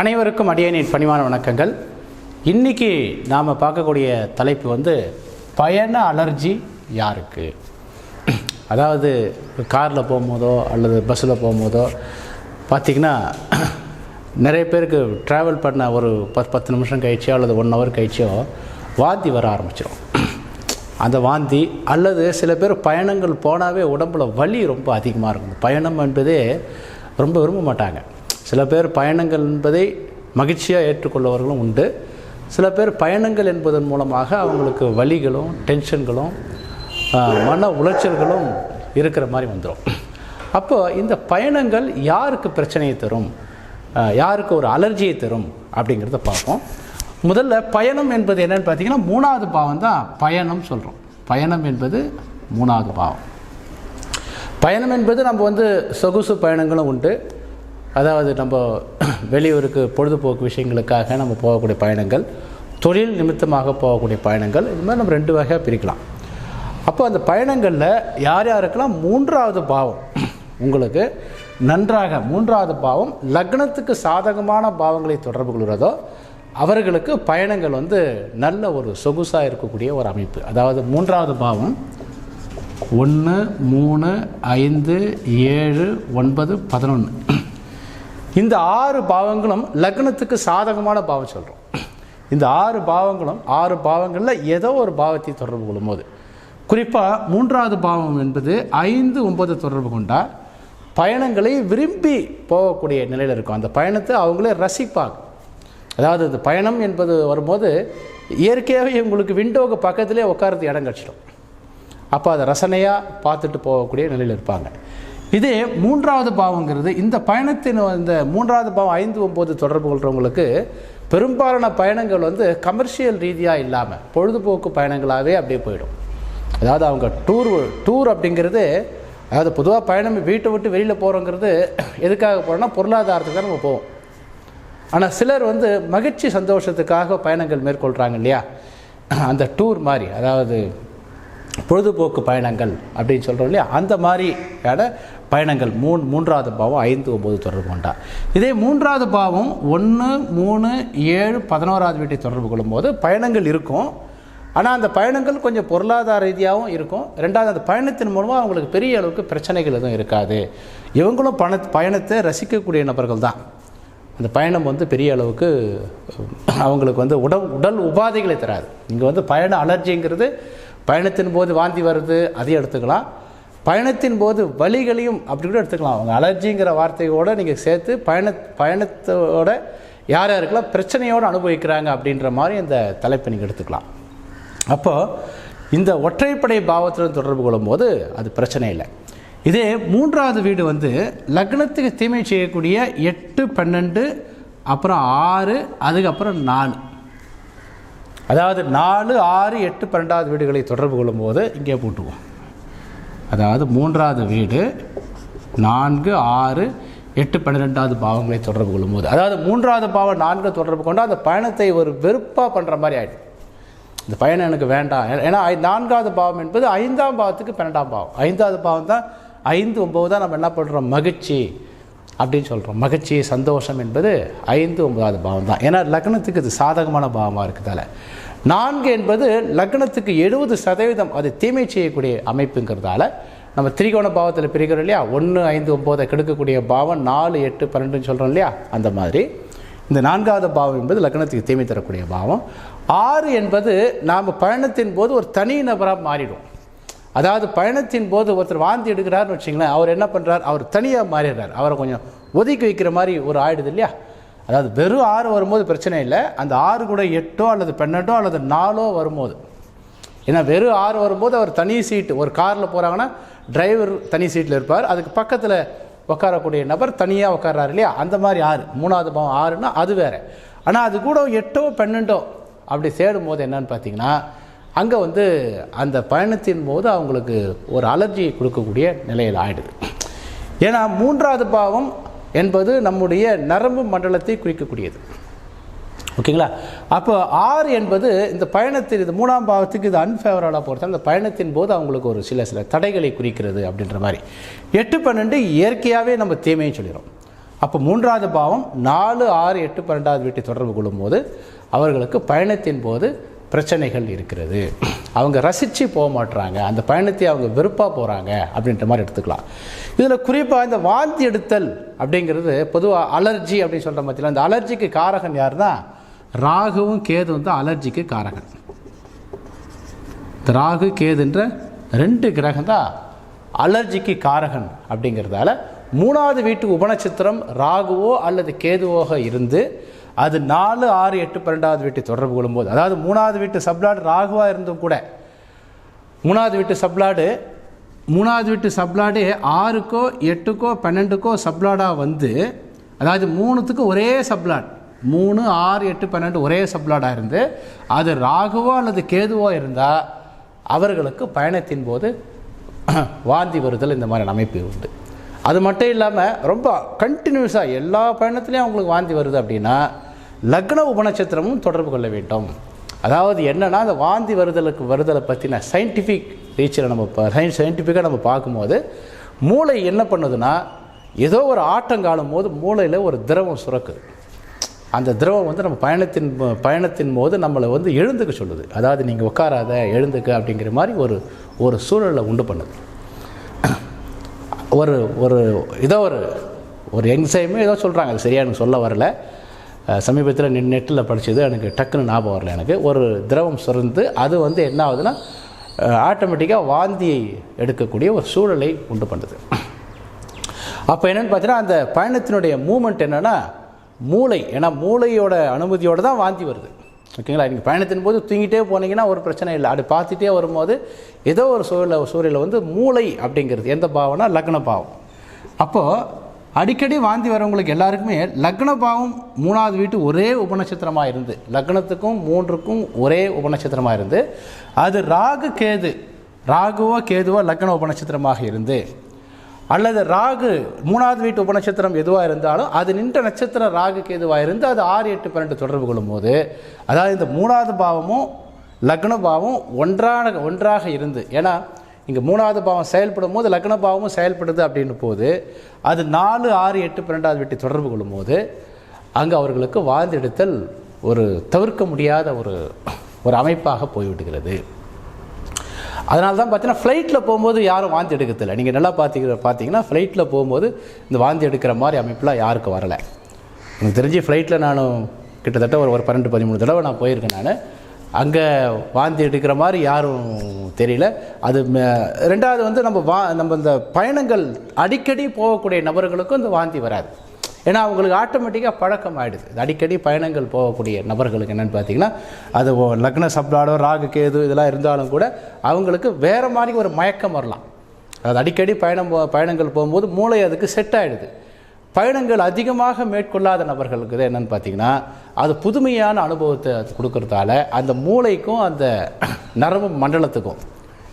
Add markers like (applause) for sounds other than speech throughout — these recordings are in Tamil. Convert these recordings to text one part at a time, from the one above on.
அனைவருக்கும் அடியனின் பணிவான வணக்கங்கள். இன்னைக்கு நாம் பார்க்கக்கூடிய தலைப்பு வந்து பயண அலர்ஜி யாருக்கு? அதாவது காரில் போகும்போதோ அல்லது பஸ்ஸில் போகும்போதோ பார்த்திங்கன்னா நிறைய பேருக்கு ட்ராவல் பண்ண ஒரு பத்து பத்து நிமிஷம் கழிச்சோ அல்லது ஒன் ஹவர் கழிச்சோ வாந்தி வர ஆரம்பிச்சிடும் அந்த வாந்தி அல்லது சில பேர் பயணங்கள் போனாவே உடம்புல வலி ரொம்ப அதிகமாக இருக்கும். பயணம் என்பதே ரொம்ப விரும்ப மாட்டாங்க. சில பேர் பயணங்கள் என்பதை மகிழ்ச்சியாக ஏற்றுக்கொள்ளவர்களும் உண்டு. சில பேர் பயணங்கள் என்பதன் மூலமாக அவங்களுக்கு வழிகளும் டென்ஷன்களும் மன உளைச்சல்களும் இருக்கிற மாதிரி வந்துடும் அப்போ இந்த பயணங்கள் யாருக்கு பிரச்சனையை தரும்? யாருக்கு ஒரு அலர்ஜியை தரும் அப்படிங்கிறத பார்ப்போம். முதல்ல பயணம் என்பது என்னன்னு பார்த்தீங்கன்னா மூணாவது பாவம் தான் பயணம் சொல்கிறோம் பயணம் என்பது மூணாவது பாவம். பயணம் என்பது நம்ம வந்து சொகுசு பயணங்களும் உண்டு. அதாவது நம்ம (clears throat) வெளியூருக்கு பொழுதுபோக்கு விஷயங்களுக்காக நம்ம போகக்கூடிய பயணங்கள் தொழில் நிமித்தமாக போகக்கூடிய பயணங்கள் இது மாதிரி நம்ம ரெண்டு வகையாக பிரிக்கலாம். அப்போ அந்த பயணங்களில் யார் யாருக்கெல்லாம் மூன்றாவது பாவம் (clears throat) உங்களுக்கு நன்றாக மூன்றாவது பாவம் லக்னத்துக்கு சாதகமான பாவங்களை தொடர்பு கொள்கிறதோ அவர்களுக்கு பயணங்கள் வந்து நல்ல ஒரு சொகுசாக இருக்கக்கூடிய ஒரு அமைப்பு. அதாவது மூன்றாவது பாவம் ஒன்று மூணு ஐந்து ஏழு ஒன்பது பதினொன்று (clears throat) இந்த ஆறு பாவங்களும் லக்னத்துக்கு சாதகமான பாவம் சொல்கிறோம் இந்த ஆறு பாவங்களும் ஆறு பாவங்களில் ஏதோ ஒரு பாவத்தை தொடர்பு கொள்ளும்போது. குறிப்பாக மூன்றாவது பாவம் என்பது ஐந்து ஒன்பது தொடர்பு கொண்டால் பயணங்களை விரும்பி போகக்கூடிய நிலையில் இருக்கும். அந்த பயணத்தை அவங்களே ரசிப்பாங்க. அதாவது இந்த பயணம் என்பது வரும்போது இயற்கையாகவே இவங்களுக்கு விண்டோவுக்கு பக்கத்திலே உட்காரத்து இடம் கிடச்சிடும். அப்போ அதை ரசனையாக பார்த்துட்டு போகக்கூடிய நிலையில் இருப்பாங்க. இதே மூன்றாவது பாவங்கிறது இந்த பயணத்தின் இந்த மூன்றாவது பாவம் ஐந்து ஒம்பது தொடர்பு கொள்கிறவங்களுக்கு பெரும்பாலான பயணங்கள் வந்து கமர்ஷியல் ரீதியாக இல்லாமல் பொழுதுபோக்கு பயணங்களாகவே அப்படியே போயிடும். அதாவது அவங்க டூர் டூர் அப்படிங்கிறது அதாவது பொதுவாக பயணம் வீட்டை விட்டு வெளியில் போகிறோங்கிறது எதுக்காக போகிறோன்னா பொருளாதாரத்துக்கு தான் நம்ம போவோம். ஆனால் சிலர் வந்து மகிழ்ச்சி சந்தோஷத்துக்காக பயணங்கள் மேற்கொள்கிறாங்க இல்லையா? அந்த டூர் மாதிரி அதாவது பொழுதுபோக்கு பயணங்கள் அப்படின்னு சொல்கிறோம் இல்லையா? அந்த மாதிரியான பயணங்கள். மூணு மூன்றாவது பாவம் ஐந்து ஒம்பது தொடர்பு கொண்டார் இதே மூன்றாவது பாவம் ஒன்று மூணு ஏழு பதினோராவது வீட்டை தொடர்பு கொள்ளும்போது பயணங்கள் இருக்கும். ஆனால் அந்த பயணங்கள் கொஞ்சம் பொருளாதார ரீதியாகவும் இருக்கும். ரெண்டாவது அந்த பயணத்தின் மூலமாக அவங்களுக்கு பெரிய அளவுக்கு பிரச்சனைகள் எதுவும் இருக்காது. இவங்களும் பண பயணத்தை ரசிக்கக்கூடிய நபர்கள் தான். அந்த பயணம் வந்து பெரிய அளவுக்கு அவங்களுக்கு வந்து உடல் உடல் உபாதைகளை தராது. இங்கே வந்து பயண அலர்ஜிங்கிறது பயணத்தின் போது வாந்தி வருது அதையும் எடுத்துக்கலாம். பயணத்தின் போது வழிகளையும் அப்படி கூட எடுத்துக்கலாம். அவங்க அலர்ஜிங்கிற வார்த்தையோடு நீங்கள் சேர்த்து பயண பயணத்தோட யார் யாருக்கெல்லாம் பிரச்சனையோடு அனுபவிக்கிறாங்க அப்படின்ற மாதிரி இந்த தலைப்பை நீங்கள் எடுத்துக்கலாம். அப்போது இந்த ஒற்றைப்படை பாவத்துடன் தொடர்பு கொள்ளும்போது அது பிரச்சனை இல்லை. இதே மூன்றாவது வீடு வந்து லக்னத்துக்கு தீமை செய்யக்கூடிய எட்டு பன்னெண்டு அப்புறம் ஆறு அதுக்கப்புறம் நாலு. அதாவது நாலு ஆறு எட்டு பன்னெண்டாவது வீடுகளை தொடர்பு கொள்ளும்போது இங்கே போட்டுவோம். அதாவது மூன்றாவது வீடு நான்கு ஆறு எட்டு பன்னிரெண்டாவது பாவங்களை தொடர்பு கொள்ளும்போது. அதாவது மூன்றாவது பாவம் நான்கு தொடர்பு கொண்டு அந்த பயணத்தை ஒரு வெறுப்பாக பண்ணுற மாதிரி ஆகிடும் இந்த பயணம் எனக்கு வேண்டாம். ஏன்னா நான்காவது பாவம் என்பது ஐந்தாம் பாவத்துக்கு பன்னெண்டாம் பாவம். ஐந்தாவது பாவம் தான் ஐந்து ஒம்பது தான் நம்ம என்ன பண்ணுறோம் மகிழ்ச்சி. அப்படின்னு சொல்கிறோம் மகிழ்ச்சி சந்தோஷம் என்பது ஐந்து ஒன்பதாவது பாவம் தான். ஏன்னா லக்னத்துக்கு இது சாதகமான பாவமாக இருக்குதால. நான்கு என்பது லக்னத்துக்கு எழுபது சதவீதம் அது தீமை செய்யக்கூடிய அமைப்புங்கிறதால நம்ம திரிகோண பாவத்தில் பிரிக்கிறோம் இல்லையா? ஒன்று ஐந்து ஒம்போதை கெடுக்கக்கூடிய பாவம் நாலு எட்டு பன்னெண்டுன்னு சொல்கிறோம் இல்லையா? அந்த மாதிரி. இந்த நான்காவது பாவம் என்பது லக்னத்துக்கு தீமை தரக்கூடிய பாவம். ஆறு என்பது நாம் பயணத்தின் போது ஒரு தனி நபராக மாறிடும். அதாவது பயணத்தின் போது ஒருத்தர் வாந்தி எடுக்கிறாருன்னு வச்சிங்களேன் அவர் என்ன பண்ணுறார் அவர் தனியாக மாறிடுறார். அவரை கொஞ்சம் ஒதுக்கி வைக்கிற மாதிரி ஒரு ஆயிடுது இல்லையா? அதாவது வெறும் ஆறு வரும்போது பிரச்சனை இல்லை அந்த ஆறு கூட எட்டோ அல்லது பன்னெண்டோ அல்லது நாலோ வரும்போது. ஏன்னா வெறும் ஆறு வரும்போது அவர் தனி சீட்டு ஒரு காரில் போகிறாங்கன்னா டிரைவர் தனி சீட்டில் இருப்பார். அதுக்கு பக்கத்தில் உட்காரக்கூடிய நபர் தனியாக உட்கார்றாரு இல்லையா? அந்த மாதிரி ஆறு மூணாவது பாவம் ஆறுனா அது வேறு. ஆனால் அது கூட எட்டோ பன்னெண்டோ அப்படி சேரும் போது என்னன்னு பார்த்தீங்கன்னா அங்கே வந்து அந்த பயணத்தின் போது அவங்களுக்கு ஒரு அலர்ஜியை கொடுக்கக்கூடிய நிலையில் ஆயிடுது. ஏன்னா மூன்றாவது பாவம் என்பது நம்முடைய நரம்பு மண்டலத்தை குறிக்கக்கூடியது. ஓகேங்களா? அப்போ ஆறு என்பது இந்த பயணத்தில் இது மூணாம் பாவத்துக்கு இது அன்ஃபேவரலாக பொறுத்த அந்த பயணத்தின் போது அவங்களுக்கு ஒரு சில சில தடைகளை குறிக்கிறது அப்படின்ற மாதிரி. எட்டு பன்னெண்டு இயற்கையாகவே நம்ம தீமையும் சொல்லிடும் அப்போ மூன்றாவது பாவம் நாலு ஆறு எட்டு பன்னெண்டாவது வீட்டை தொடர்பு கொள்ளும்போது அவர்களுக்கு பயணத்தின் போது பிரச்சனைகள் இருக்கிறது. அவங்க ரசித்து போக மாட்டுறாங்க அந்த பயணத்தை அவங்க வெறுப்பாக போகிறாங்க அப்படின்ற மாதிரி எடுத்துக்கலாம். இதில் குறிப்பாக இந்த வாந்தி எடுத்தல் அப்படிங்கிறது பொதுவாக அலர்ஜி அப்படின்னு சொல்கிற மத்தியில் அந்த அலர்ஜிக்கு காரகன் யாருன்னா ராகுவும் கேதுவும் தான் அலர்ஜிக்கு காரகன். இந்த ராகு கேதுன்ற ரெண்டு கிரகம் தான் அலர்ஜிக்கு காரகன் அப்படிங்கிறதால மூணாவது வீட்டு உபநட்சத்திரம் ராகுவோ அல்லது கேதுவோக இருந்து அது நாலு ஆறு எட்டு பன்னெண்டாவது வீட்டை தொடர்பு கொள்ளும்போது அதாவது மூணாவது வீட்டு சப்ளாடு ராகுவாக இருந்தும் கூட மூணாவது வீட்டு சப்ளாடு மூணாவது வீட்டு சப்ளாடு ஆறுக்கோ எட்டுக்கோ பன்னெண்டுக்கோ சப்ளாடாக வந்து அதாவது மூணுத்துக்கும் ஒரே சப்ளாட் மூணு ஆறு எட்டு பன்னெண்டு ஒரே சப்ளாடாக இருந்து அது ராகுவோ அல்லது கேதுவோ இருந்தால் அவர்களுக்கு பயணத்தின் போது (clears throat) வாந்தி வருதல் இந்த மாதிரி அமைப்பு உண்டு. அது மட்டும் இல்லாமல் ரொம்ப கண்டினியூஸாக எல்லா பயணத்துலேயும் அவங்களுக்கு வாந்தி வருது அப்படின்னா லக்ன உபநட்சத்திரமும் தொடர்பு கொள்ள வேண்டும். அதாவது என்னென்னா அந்த வாந்தி வருதலுக்கு வருதலை பற்றின சயின்டிஃபிக் ரீச்சில் நம்ம இப்போ சயின்டிஃபிக்காக நம்ம பார்க்கும்போது மூளை என்ன பண்ணுதுன்னா ஏதோ ஒரு ஆட்டம் காணும் போது மூளையில் ஒரு திரவம் சுரக்குது. அந்த திரவம் வந்து நம்ம பயணத்தின் பயணத்தின் போது நம்மளை வந்து எழுந்துக்க சொல்லுது. அதாவது நீங்கள் உட்காராத எழுந்துக்க அப்படிங்கிற மாதிரி ஒரு ஒரு சூழலை உண்டு பண்ணுது. ஒரு ஒரு ஏதோ ஒரு ஒரு என்சைமே ஏதோ சொல்கிறாங்க அது சரியா எனக்கு சொல்ல வரல. சமீபத்தில் நெ நெட்டில் படித்தது எனக்கு டக்குன்னு ஞாபகம் வரல எனக்கு. ஒரு திரவம் சுரந்து அது வந்து என்ன ஆகுதுன்னா ஆட்டோமேட்டிக்காக வாந்தியை எடுக்கக்கூடிய ஒரு சூழலை உண்டு பண்ணுது. அப்போ என்னென்னு பார்த்தீங்கன்னா அந்த பயணத்தினுடைய மூமெண்ட் என்னென்னா மூளை. ஏன்னா மூளையோட அனுமதியோடு தான் வாந்தி வருது. ஓகேங்களா? நீங்கள் பயணத்தின் போது தூங்கிட்டே போனீங்கன்னா ஒரு பிரச்சனை இல்லை. அப்படி பார்த்துட்டே வரும்போது ஏதோ ஒரு சூழல சூழலில் வந்து மூளை அப்படிங்கிறது எந்த பாவம்னா லக்ன பாவம். அப்போது அடிக்கடி வாந்தி வரவங்களுக்கு எல்லாருக்குமே லக்ன பாவம் மூணாவது வீட்டு ஒரே உபநட்சத்திரமாக இருந்து லக்னத்துக்கும் மூன்றுக்கும் ஒரே உபநட்சத்திரமாக இருந்து அது ராகு கேது ராகுவோ கேதுவோ லக்ன உபநட்சத்திரமாக இருந்து அல்லது ராகு மூணாவது வீட்டு உபநட்சத்திரம் எதுவாக இருந்தாலும் அது நின்ற நட்சத்திரம் ராகு கேதுவாக இருந்து அது ஆறு எட்டு பன்னெண்டு தொடர்பு கொள்ளும்போது அதாவது இந்த மூணாவது பாவமும் லக்ன பாவம் ஒன்றான ஒன்றாக இருந்து ஏன்னா இங்கே மூணாவது பாவம் செயல்படும் போது லக்ன பாவமும் செயல்படுது அப்படின்னு போது அது நாலு ஆறு எட்டு பன்னெண்டாவது வீட்டை தொடர்பு கொள்ளும்போது அங்கே அவர்களுக்கு வாழ்ந்தெடுத்தல் ஒரு தவிர்க்க முடியாத ஒரு ஒரு அமைப்பாக போய்விடுகிறது. அதனால தான் பார்த்தீங்கன்னா ஃப்ளைட்டில் போகும்போது யாரும் வாந்தி எடுக்கிறதில்ல நீங்கள் நல்லா பார்த்துக்கிற பார்த்தீங்கன்னா ஃப்ளைட்டில் போகும்போது இந்த வாந்தி எடுக்கிற மாதிரி அமைப்பெலாம் யாருக்கும் வரலை. எனக்கு தெரிஞ்சு ஃப்ளைட்டில் நான் கிட்டத்தட்ட ஒரு ஒரு பன்னெண்டு பதிமூணு தடவை நான் போயிருக்கேன் நான். அங்கே வாந்தி எடுக்கிற மாதிரி யாரும் தெரியல. அது ரெண்டாவது வந்து நம்ம வா நம்ம இந்த பயணங்கள் அடிக்கடி போகக்கூடிய நபர்களுக்கும் இந்த வாந்தி வராது. ஏன்னா அவங்களுக்கு ஆட்டோமேட்டிக்காக பழக்கம் ஆகிடுது அடிக்கடி பயணங்கள் போகக்கூடிய நபர்களுக்கு என்னென்னு பார்த்தீங்கன்னா அது ஓ- லக்ன சப்ளாடோ ராகு கேது இதெல்லாம் இருந்தாலும் கூட அவங்களுக்கு வேறு மாதிரி ஒரு மயக்கம் வரலாம். அது அடிக்கடி பயணம் போ- பயணங்கள் போகும்போது மூளை அதுக்கு செட் ஆகிடுது பயணங்கள் அதிகமாக மேற்கொள்ளாத நபர்களுக்கு இது என்னென்னு பார்த்தீங்கன்னா அது புதுமையான அனுபவத்தை கொடுக்கறதால அந்த மூளைக்கும் அந்த நரம்பு மண்டலத்துக்கும்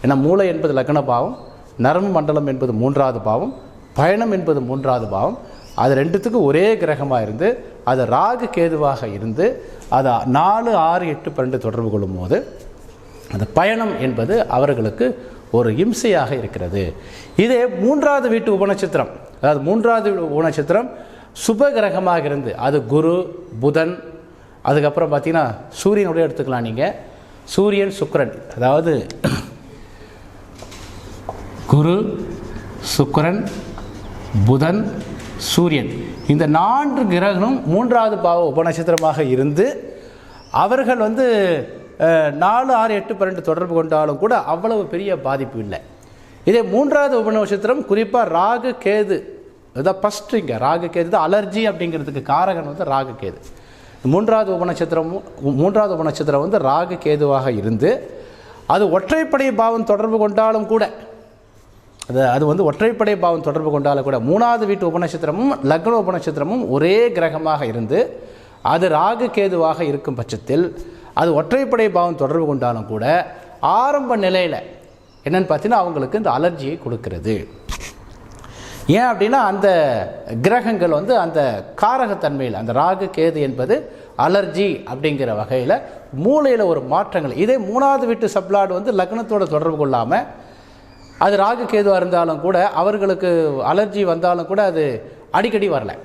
ஏன்னா மூளை என்பது லக்ன பாவம் நரம்பு மண்டலம் என்பது மூன்றாவது பாவம் பயணம் என்பது மூன்றாவது பாவம். அது ரெண்டுத்துக்கும் ஒரே கிரகமாக இருந்து அது ராகு கேதுவாக இருந்து அது நாலு ஆறு எட்டு பன்னெண்டு தொடர்பு கொள்ளும் போது அந்த பயணம் என்பது அவர்களுக்கு ஒரு இம்சையாக இருக்கிறது. இதே மூன்றாவது வீட்டு உபநட்சத்திரம் அதாவது மூன்றாவது வீட்டு உபநட்சத்திரம் சுப கிரகமாக இருந்து அது குரு புதன் அதுக்கப்புறம் பார்த்தீங்கன்னா சூரியனுடைய எடுத்துக்கலாம் நீங்கள் சூரியன் சுக்கரன் அதாவது குரு சுக்கரன் புதன் சூரியன். இந்த நான்கு கிரகமும் மூன்றாவது பாவ உபநட்சத்திரமாக இருந்து அவர்கள் வந்து நாலு ஆறு எட்டு பன்னெண்டு தொடர்பு கொண்டாலும் கூட அவ்வளவு பெரிய பாதிப்பு இல்லை. இதே மூன்றாவது உபநட்சத்திரம் குறிப்பாக ராகு கேது அதான் ஃபஸ்ட்டு இங்கே ராகு கேது தான் அலர்ஜி அப்படிங்கிறதுக்கு காரகன் வந்து ராகு கேது. மூன்றாவது உபநட்சத்திரமும் மூன்றாவது உபநட்சத்திரம் வந்து ராகு கேதுவாக இருந்து அது ஒற்றைப்படை பாவம் தொடர்பு கொண்டாலும் கூட அது அது வந்து ஒற்றைப்படை பாவம் தொடர்பு கொண்டாலும் கூட மூணாவது வீட்டு உபநட்சத்திரமும் லக்ன உபநட்சத்திரமும் ஒரே கிரகமாக இருந்து அது ராகு கேதுவாக இருக்கும் பட்சத்தில் அது ஒற்றைப்படை பாவம் தொடர்பு கொண்டாலும் கூட ஆரம்ப நிலையில் என்னென்னு பார்த்தீங்கன்னா அவங்களுக்கு இந்த அலர்ஜியை கொடுக்கிறது. ஏன் அப்படின்னா அந்த கிரகங்கள் வந்து அந்த காரகத்தன்மையில் அந்த ராகு கேது என்பது அலர்ஜி அப்படிங்கிற வகையில் மூளையில் ஒரு மாற்றங்கள். இதே மூணாவது வீட்டு சப்ளாடு வந்து லக்னத்தோட தொடர்பு கொள்ளாமல் அது ராகு கேதுவாக இருந்தாலும் கூட அவர்களுக்கு அலர்ஜி வந்தாலும் கூட அது அடிக்கடி வரலை.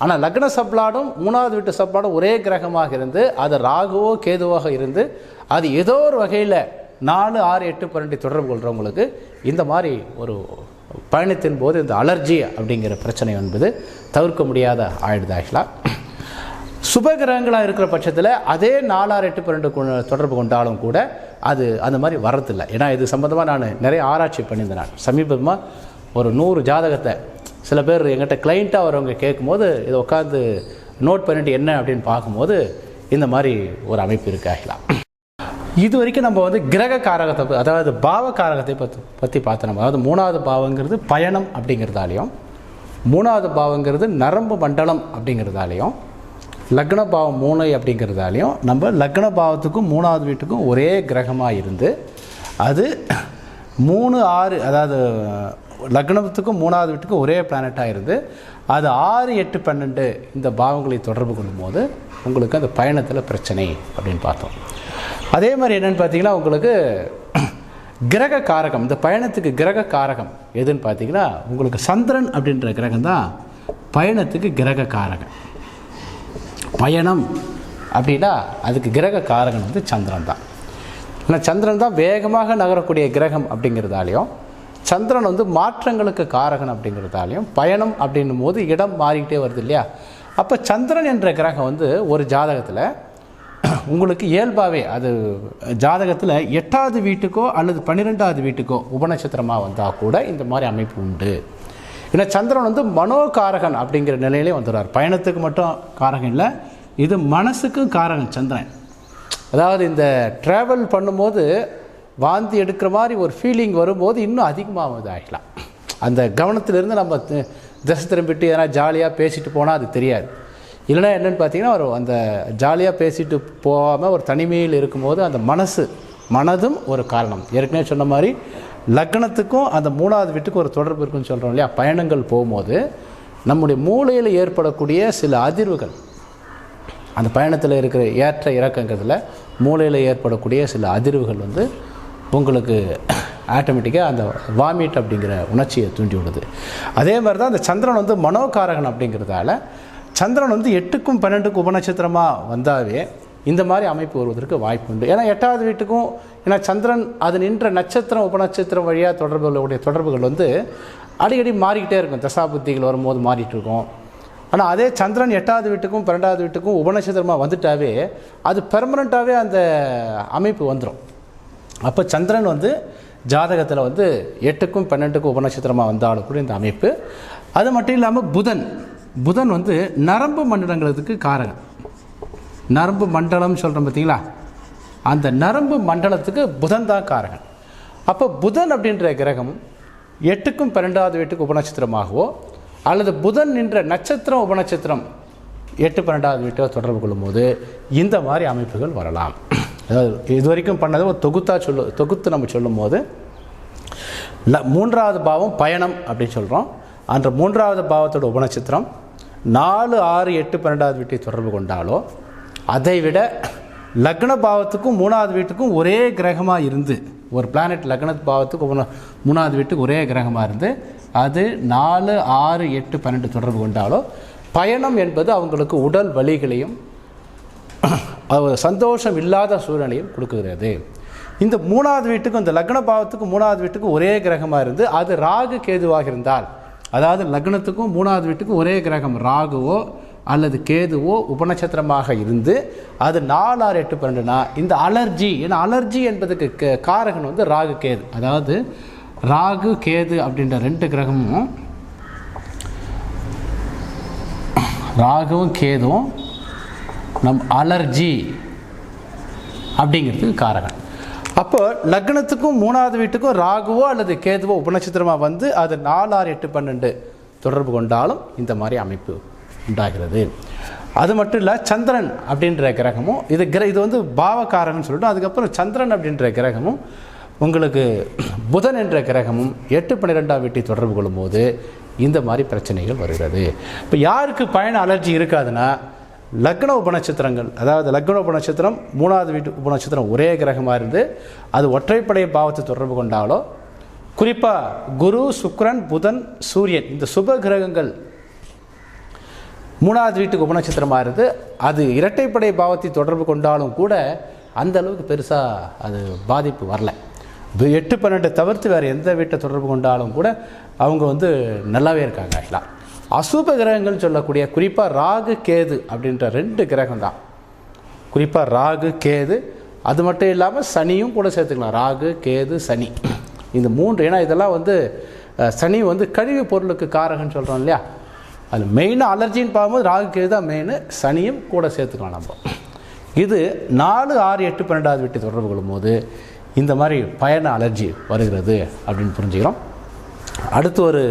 ஆனால் லக்ன சப்ளாடும் மூணாவது வீட்டு சப்ளாடும் ஒரே கிரகமாக இருந்து அது ராகுவோ கேதுவாக இருந்து அது ஏதோ ஒரு வகையில் நாலு ஆறு எட்டு பன்னெண்டு தொடர்பு கொள்கிறவங்களுக்கு இந்த மாதிரி ஒரு பயணத்தின் போது இந்த அலர்ஜி அப்படிங்கிற பிரச்சனை என்பது தவிர்க்க முடியாத ஆயிடுதாகலாம் சுப கிரகங்களாக இருக்கிற பட்சத்தில் அதே நாலாறு எட்டு பன்னெண்டு கொ- தொடர்பு கொண்டாலும் கூட அது அந்த மாதிரி வரதில்லை ஏன்னா இது சம்மந்தமாக நான் நிறைய ஆராய்ச்சி பண்ணியிருந்தேன் நான். சமீபமாக ஒரு நூறு ஜாதகத்தை சில பேர் எங்கிட்ட கிளைண்ட்டாக வரவங்க கேட்கும்போது இதை உட்காந்து நோட் பண்ணிட்டு என்ன? அப்படின்னு பார்க்கும்போது இந்த மாதிரி ஒரு அமைப்பு இருக்கு ஆகலாம் இது வரைக்கும் நம்ம வந்து கிரக காரகத்தை அதாவது பாவ காரகத்தை பற்றி பற்றி பார்த்தோம் நம்ம. அதாவது மூணாவது பாவங்கிறது பயணம் அப்படிங்கிறதாலையும் மூணாவது பாவங்கிறது நரம்பு மண்டலம் அப்படிங்கிறதாலையும் லக்ன பாவம் மூணு அப்படிங்கிறதாலையும் நம்ம லக்ன பாவத்துக்கும் மூணாவது வீட்டுக்கும் ஒரே கிரகமாக இருந்து அது மூணு ஆறு அதாவது லக்னத்துக்கும் மூணாவது வீட்டுக்கும் ஒரே பிளானட்டாக இருந்து அது ஆறு எட்டு பன்னெண்டு இந்த பாவங்களை தொடர்பு கொள்ளும்போது உங்களுக்கு அந்த பயணத்தில் பிரச்சனை அப்படின்னு பார்த்தோம். அதே மாதிரி என்னென்னு பார்த்தீங்கன்னா உங்களுக்கு கிரக காரகம் இந்த பயணத்துக்கு கிரக காரகம் எதுன்னு பார்த்தீங்கன்னா உங்களுக்கு சந்திரன் அப்படின்ற கிரகம் தான் பயணத்துக்கு கிரக காரகம். பயணம் அப்படின்னா அதுக்கு கிரக காரகன் வந்து சந்திரன் தான். ஆனால் சந்திரன் தான் வேகமாக நகரக்கூடிய கிரகம் அப்படிங்கிறதாலையும் சந்திரன் வந்து மாற்றங்களுக்கு காரகன் அப்படிங்கிறதாலையும் பயணம் அப்படின்னும் போது இடம் மாறிக்கிட்டே வருது இல்லையா? அப்போ சந்திரன் என்ற கிரகம் வந்து ஒரு ஜாதகத்தில் உங்களுக்கு இயல்பாகவே அது ஜாதகத்தில் எட்டாவது வீட்டுக்கோ அல்லது பன்னிரெண்டாவது வீட்டுக்கோ உபநட்சத்திரமாக வந்தால் கூட இந்த மாதிரி அமைப்பு உண்டு. ஏன்னா சந்திரன் வந்து மனோகாரகன் அப்படிங்கிற நிலையிலே வந்துடுறார் பயணத்துக்கு மட்டும் காரகம் இல்லை இது மனசுக்கும் காரகன் சந்திரன். அதாவது இந்த ட்ராவல் பண்ணும்போது வாந்தி எடுக்கிற மாதிரி ஒரு ஃபீலிங் வரும்போது இன்னும் அதிகமாக இதாகலாம் அந்த கவனத்திலிருந்து நம்ம திசை திரும்பிட்டு எதனா ஜாலியாக பேசிட்டு போனால் அது தெரியாது. இல்லைன்னா என்னென்னு பார்த்தீங்கன்னா ஒரு அந்த ஜாலியாக பேசிட்டு போகாமல் ஒரு தனிமையில் இருக்கும்போது அந்த மனசு மனதும் ஒரு காரணம். ஏற்கனவே சொன்ன மாதிரி லக்னத்துக்கும் அந்த மூணாவது வீட்டுக்கும் ஒரு தொடர்பு இருக்குன்னு சொல்கிறோம் இல்லையா? பயணங்கள் போகும்போது நம்முடைய மூளையில் ஏற்படக்கூடிய சில அதிர்வுகள் அந்த பயணத்தில் இருக்கிற ஏற்ற இறக்கங்கிறதுல மூளையில் ஏற்படக்கூடிய சில அதிர்வுகள் வந்து உங்களுக்கு ஆட்டோமேட்டிக்காக அந்த வாமிட் அப்படிங்கிற உணர்ச்சியை தூண்டி விடுது. அதே மாதிரி தான் அந்த சந்திரன் வந்து மனோகாரகன் அப்படிங்கிறதால சந்திரன் வந்து எட்டுக்கும் பன்னெண்டுக்கும் உபநட்சத்திரமாக வந்தாவே இந்த மாதிரி அமைப்பு வருவதற்கு வாய்ப்பு உண்டு. ஏன்னா எட்டாவது வீட்டுக்கும் ஏன்னா சந்திரன் அது நின்ற நட்சத்திரம் உபநட்சத்திரம் வழியாக தொடர்புகளுடைய தொடர்புகள் வந்து அடிக்கடி மாறிக்கிட்டே இருக்கும். தசாபுத்திகள் வரும்போது மாறிட்டு இருக்கும். ஆனால் அதே சந்திரன் எட்டாவது வீட்டுக்கும் பன்னெண்டாவது வீட்டுக்கும் உபநட்சத்திரமாக வந்துட்டாவே அது பெர்மனண்ட்டாகவே அந்த அமைப்பு வந்துடும் அப்போ சந்திரன் வந்து ஜாதகத்தில் வந்து எட்டுக்கும் பன்னெண்டுக்கும் உபநட்சத்திரமாக வந்தாலும் கூட இந்த அமைப்பு. அது மட்டும் இல்லாமல் புதன். புதன் வந்து நரம்பு மண்டலங்களுக்கு காரகம் நரம்பு மண்டலம் சொல்கிறோம் பார்த்தீங்களா அந்த நரம்பு மண்டலத்துக்கு புதன் தான் காரகன். அப்போ புதன் அப்படின்ற கிரகம் எட்டுக்கும் பன்னெண்டாவது வீட்டுக்கு உபநட்சத்திரமாகவோ அல்லது புதன் நின்ற நட்சத்திரம் உபநட்சத்திரம் எட்டு பன்னெண்டாவது வீட்டை தொடர்பு கொள்ளும்போது இந்த மாதிரி அமைப்புகள் வரலாம். இது வரைக்கும் பண்ணது ஒரு தொகுத்தாக சொல்லு தொகுத்து நம்ம சொல்லும்போது போது மூன்றாவது பாவம் பயணம் அப்படின்னு சொல்கிறோம் அந்த மூன்றாவது பாவத்தோட உபநட்சத்திரம் நாலு ஆறு எட்டு பன்னெண்டாவது வீட்டை தொடர்பு கொண்டாலோ அதை விட லக்ன பாவத்துக்கும் மூணாவது வீட்டுக்கும் ஒரே கிரகமாக இருந்து ஒரு பிளானட் லக்ன பாவத்துக்கு மூணாவது வீட்டுக்கு ஒரே கிரகமாக இருந்து அது நாலு ஆறு எட்டு பன்னெண்டு தொடர்பு கொண்டாலோ பயணம் என்பது அவங்களுக்கு உடல் வலிகளையும் அவர் சந்தோஷம் இல்லாத சூழ்நிலையும் கொடுக்குகிறது. இந்த மூணாவது வீட்டுக்கும் இந்த லக்ன பாவத்துக்கும் மூணாவது வீட்டுக்கும் ஒரே கிரகமாக இருந்து அது ராகு கேதுவாக இருந்தால் அதாவது லக்னத்துக்கும் மூணாவது வீட்டுக்கும் ஒரே கிரகம் ராகுவோ அல்லது கேதுவோ உபநட்சத்திரமாக இருந்து அது நாலு ஆறு எட்டு பன்னெண்டுனா இந்த அலர்ஜி ஏன்னா அலர்ஜி என்பதுக்கு க- காரகன் வந்து ராகு கேது. அதாவது ராகு கேது அப்படின்ற ரெண்டு கிரகமும் ராகுவும் கேதுவும் நம் அலர்ஜி அப்படிங்கிறதுக்கு காரணம். அப்போ லக்னத்துக்கும் மூணாவது வீட்டுக்கும் ராகுவோ அல்லது கேதுவோ உபநட்சத்திரமாக வந்து அது நாலு ஆறு எட்டு பன்னெண்டு தொடர்பு கொண்டாலும் இந்த மாதிரி அமைப்பு உண்டாகிறது. அது மட்டும் இல்லை சந்திரன் அப்படின்ற கிரகமும் இது கிர இது வந்து பாவகாரகம்னு சொல்லிட்டு அதுக்கப்புறம் சந்திரன் அப்படின்ற கிரகமும் உங்களுக்கு புதன் என்ற கிரகமும் எட்டு பன்னிரெண்டாம் வீட்டை தொடர்பு கொள்ளும்போது இந்த மாதிரி பிரச்சனைகள் வருகிறது. இப்போ யாருக்கு பயண அலர்ஜி இருக்காதுன்னா லக்ன உபநட்சத்திரங்கள் அதாவது லக்ன உபநட்சத்திரம் மூணாவது வீட்டு உபநட்சத்திரம் ஒரே கிரகமாக இருந்து அது ஒற்றைப்படை பாவத்தை தொடர்பு கொண்டாலோ குறிப்பாக குரு சுக்ரன் புதன் சூரியன் இந்த சுப கிரகங்கள் மூணாவது வீட்டுக்கு உபநட்சத்திரமாக இருந்து அது இரட்டைப்படை பாவத்தை தொடர்பு கொண்டாலும் கூட அந்த அளவுக்கு பெருசாக அது பாதிப்பு வரல. எட்டு பன்னெண்டு தவிர்த்து வேறு எந்த வீட்டை தொடர்பு கொண்டாலும் கூட அவங்க வந்து நல்லாவே இருக்காங்க ஆக்சுவலாக அசுப கிரகங்கள் சொல்லக்கூடிய குறிப்பாக ராகு கேது அப்படின்ற ரெண்டு கிரகம் தான் குறிப்பாக ராகு கேது அது மட்டும் இல்லாமல் சனியும் கூட சேர்த்துக்கலாம். ராகு கேது சனி. இந்த மூன்று ஏன்னா இதெல்லாம் வந்து சனி வந்து கழிவு பொருளுக்கு காரகன்னு சொல்கிறோம் இல்லையா? அது மெயினாக அலர்ஜின்னு பார்க்கும்போது ராகு கேது தான் மெயின் சனியும் கூட சேர்த்துக்கலாம் நம்ம. இது நாலு ஆறு எட்டு பன்னெண்டாவது வீட்டு தொடர்பு கொள்ளும்போது இந்த மாதிரி பயண அலர்ஜி வருகிறது அப்படின்னு புரிஞ்சுக்கிறோம். அடுத்து ஒரு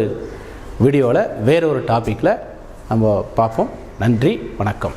வீடியோவில் வேறொரு டாப்பிக்கில் நம்ம பார்ப்போம். நன்றி வணக்கம்.